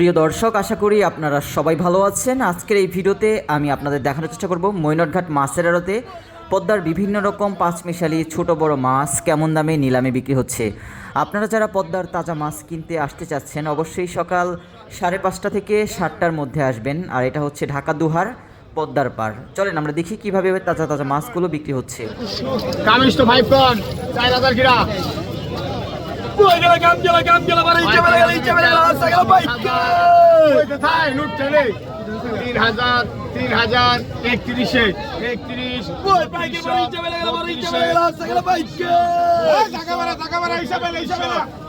প্রিয় দর্শক, আশা করি আপনারা সবাই ভালো আছেন। আজকের এই ভিডিওতে আমি আপনাদের দেখানোর চেষ্টা করব মৈনটঘাট মাছের আড়তে। পদ্মার বিভিন্ন রকম পাঁচমিশালি ছোট বড় মাছ কেমন দামে নিলামে বিক্রি হচ্ছে। আপনারা যারা পদ্মার তাজা মাছ কিনতে আসতে চাচ্ছেন, অবশ্যই সকাল সাড়ে পাঁচটা থেকে সাতটার মধ্যে আসবেন। আর এটা হচ্ছে ঢাকা দুহার পদ্মার পার চলেন, আমরা দেখি কীভাবে তাজা তাজা মাছগুলো বিক্রি হচ্ছে। গাম জেলা গাম জেলা বাড়ি ইচ্ছা বেলা গেল ইচ্ছা বেলা সকাল বাইক কোথায় লুট চলে তিন হাজার তিন হাজার একত্রিশে। একত্রিশ।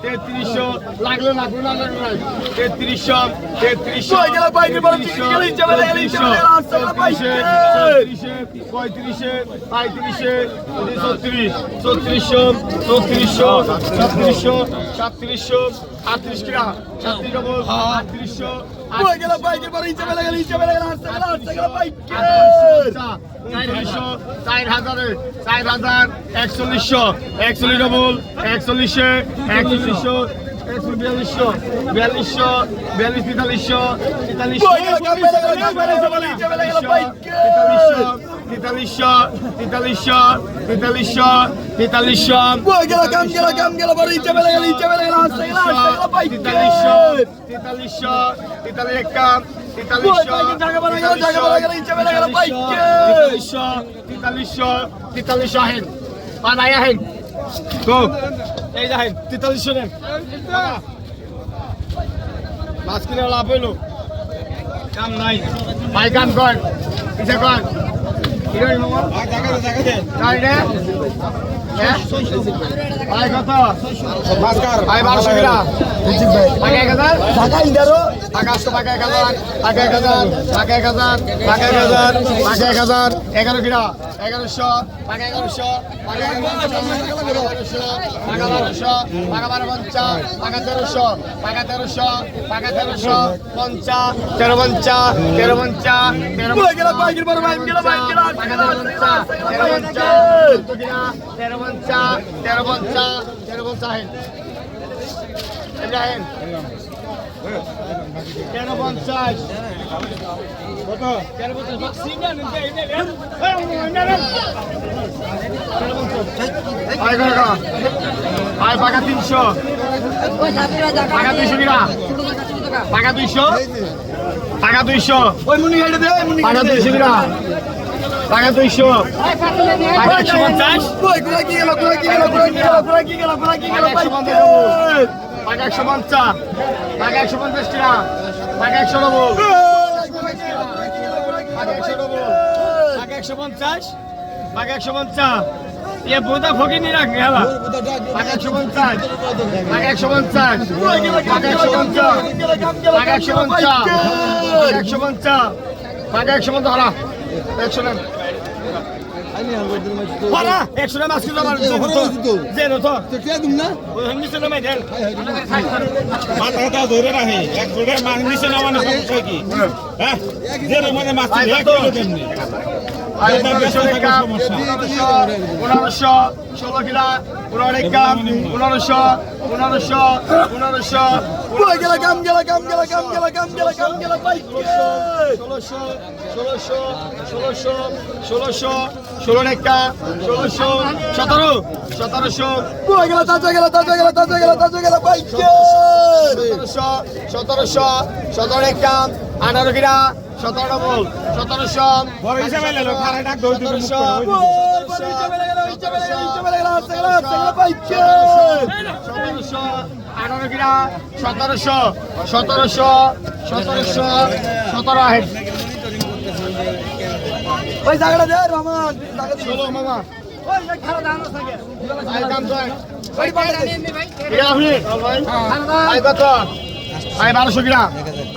তেত্রিশশো। লাগল লাগল না লাগল না। তেত্রিশশো তেত্রিশশো পঁয়ত্রিশে পঁয়ত্রিশে ছত্রিশ ছত্রিশশো ছত্রিশশো ছত্রিশশো সাতত্রিশশো আটত্রিশ কিনা সাতত্রিশ হয়ে গেল বাইকের পরে ইচ্ছে বেলা গেল ইচ্ছে বেলা গেল আসতে গেল আসতে গেল আচ্ছা, আচ্ছা, চার হাজারে চার হাজার একচল্লিশশো একচল্লিশ ডবল একচল্লিশে একচল্লিশশো একশো বিয়াল্লিশশো বিয়াল্লিশশো বিয়াল্লিশ তেতাল্লিশশো তেতাল্লিশশো তেতাল্লিশশো তেতাল্লিশশো তেতাল্লিশশো তেতাল্লিশশো তেতাল্লিশশো গেল কাম গেল কাম গেল বড় ইচ্ছা বেলা গেল ইচ্ছা বেলা গেল আসতে গেল আসতে গেল ভাই তেতাল্লিশশো তেতাল্লিশশো তেতাল্লিশ এক কাম তেতাল্লিশশো জায়গা বেলা গেল জায়গা বেলা গেল ইচ্ছা বেলা গেল ভাই তেতাল্লিশশো তেতাল্লিশশো তেতাল্লিশশো আহেন। বানাই আহেন। তো এই দেখেন তেতাল্লিশশো নেন। মাছ কিনে লাভ হইল। কাম নাই। ভাই কাম কর কিসে কর। ভাই কত ভাই বারোশো কিনা টাকা এক হাজার। টাকা আসতো টাকা এক হাজার। টাকা এক হাজার। টাকা এক হাজার। টাকা এক হাজার। টাকা এক হাজার। এগারো কিনা এগারোশো। টাকা এগারোশো। টাকা এগারোশো। টাকা বারোশো। টাকা বারো পঞ্চা টাকা তেরোশো। টাকা তেরোশো। টাকা তেরোশো। পঞ্চা তেরো পঞ্চা তেরো পঞ্চা তেরো তেরো পঞ্চা তেরো পঞ্চা তেরো পঞ্চা হেন তেরো পঞ্চাশ। কত? তেরো পঞ্চাশ পাকা তিনশো। দুইশো পাকা দুইশো। পাকা দুইশো। পাকা দুইশো পাকা দুইশো। পাকা একশো পঞ্চাশ। পাকা একশো পঞ্চাশ পাকা একশো পঞ্চাশ কিনা পাকা একশো নব্বই পাকা একশো নব্বই পাকা একশো পঞ্চাশ পাকা একশো পঞ্চাশ এ বোধা ফকিনি রাখ গেলা পাকা একশো পঞ্চাশ পাকা একশো পঞ্চাশ পাকা একশো পঞ্চাশ পাকা একশো পঞ্চাশ পাকা একশো পঞ্চাশ পাকা একশো পঞ্চাশ Para! Ekşire maske de var. Zero to. Tekrar dum na. Hangisi de mi del? Mata da zor rahi. Ek zor hangisi de var ne yapacak ki? Ha? Zero mu ne maske? Ek kilo demni. পনেরোশো ষোলো কিলা পনেরো গ্রাম পনেরোশো পনেরোশো পনেরোশো গেলা গাম গেলা গাম গেলা গাম গেলা গাম গেলা গাম গেলা বাইক। ষোলোশো ষোলোশো ষোলোশো ষোলোশো ষোলো রেখা ষোলোশো সতেরো সতেরোশো পুরো গেলা তাজা গেলা তাজা গেলা তাজা গেলা তাজা গেলা বাইক। সতেরোশো সতেরোশো সতেরো রেখা আঠারো কিলা দিতে মুখ সতেরোশো আঠারো কিনা সতেরোশো সতেরোশো সতেরোশো সতেরো ষোলো মামা। কিরা পঞ্চাশ টাকা বারো পঞ্চাশ টাকা বারো পঞ্চাশ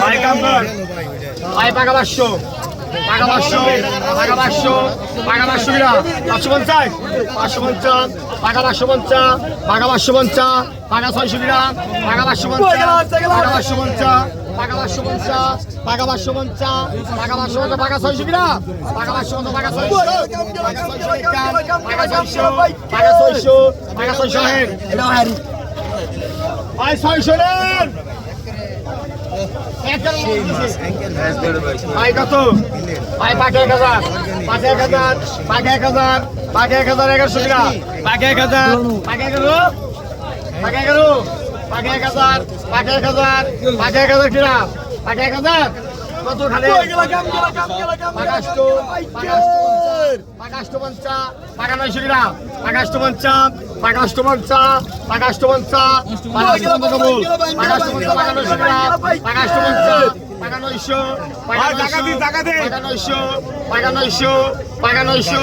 ভাই কাম কর ভাই পাকা পাঁচশো পাকা পাঁচশো পাকা পাঁচশো পাকা পাঁচশো পঞ্চাশ। পাঁচশো পঞ্চাশ পাকা পাঁচশো পঞ্চাশ পাকা পাঁচশো পঞ্চাশ পাকা ছয়শো কিনা পাকা পাঁচশো পঞ্চাশ। পাকা পাকা পাঁচশো পঞ্চাশ, পাকা পাঁচশো পঞ্চাশ, পাকা পাঁচশো পঞ্চাশ, পাকা ছয়শো কিনা পাকা পাঁচশো পঞ্চাশ, পাকা ছয়শো পাকা ছয়শো একান পাকা ছয়শো পাকা ছয়শো পাকা ছয়শো হেন এটাও হেন ভাই ছয়শো নেন ভাই কত? ভাই পাকে এক হাজার পাকে এক হাজার পাকে এক হাজার পাকে এক হাজার এগারো পাকে এগারো পাকে এক হাজার পাকে এক হাজার পাকে এক হাজার কিনা পাকে এক হাজার। কত খালি? পাকাশটো পাকাশটো পঞ্চা পাকা নয়শো কিনা পাকাশটো পঞ্চা পাকাশটো পঞ্চা পাকাশটো পঞ্চা পাকাশটো পঞ্চা কবল পাকাশটো পঞ্চা পাকা নয়শো কিনা পাকাশটো পঞ্চা পাকা নয়শো পাকা দে। পাকা নয়শো পাকা নয়শো পাকা নয়শো।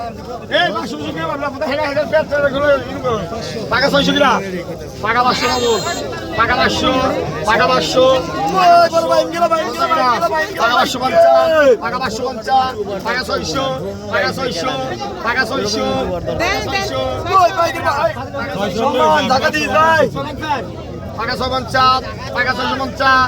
পাকা ছয়শো কিনা পাকা পাঁচশো বাবু পাকা পাঁচশো পাকা পাঁচশো পাকা পাঁচশো পঞ্চাশ পাকা পাঁচশো পঞ্চাশ পাকা ছয়শো পাকা ছয়শো পাকা ছয়শো পাকা ছয় পঞ্চাশ পাকা ছয়শো পঞ্চাশ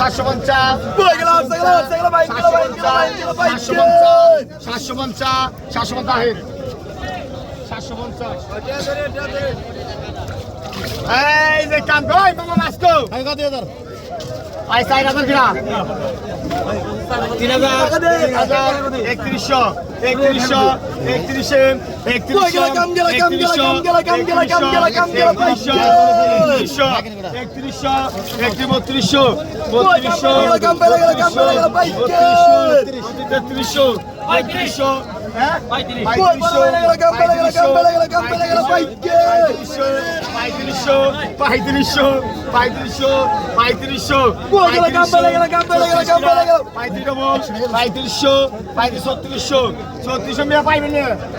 সাতশো পঞ্চাশ সাতশো পঞ্চাশ সাতশো পঞ্চাশ এই যে কান ভাই মামা মাস্ত ভাই কত কিনা তিন হাজার তিন হাজার একত্রিশশো একত্রিশশো একত্রিশে একত্রিশশো একত্রিশশো একত্রিশশো একত্রিশশো একত্রিশশো একত্রিশ বত্রিশশো বত্রিশশো তেত্রিশশো পঁয়ত্রিশশো হ্যাঁ পঁয়ত্রিশশো পঁয়ত্রিশ ছত্রিশশো ছত্রিশশো মেয়ে পাইবেন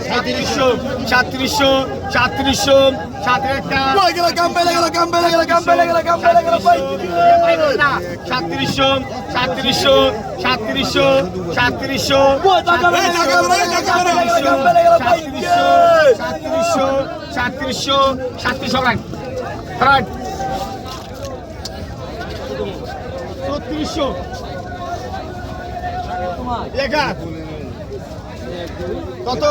সাঁত্রিশশো সাঁত্রিশশো সাঁত্রিশশো সাঁত্রিশশো সাঁত্রিশশো সাঁত্রিশশো সাঁত্রিশশো সাতত্রিশশো সাতত্রিশশো সাতত্রিশশো রাইট ছত্রিশশো কত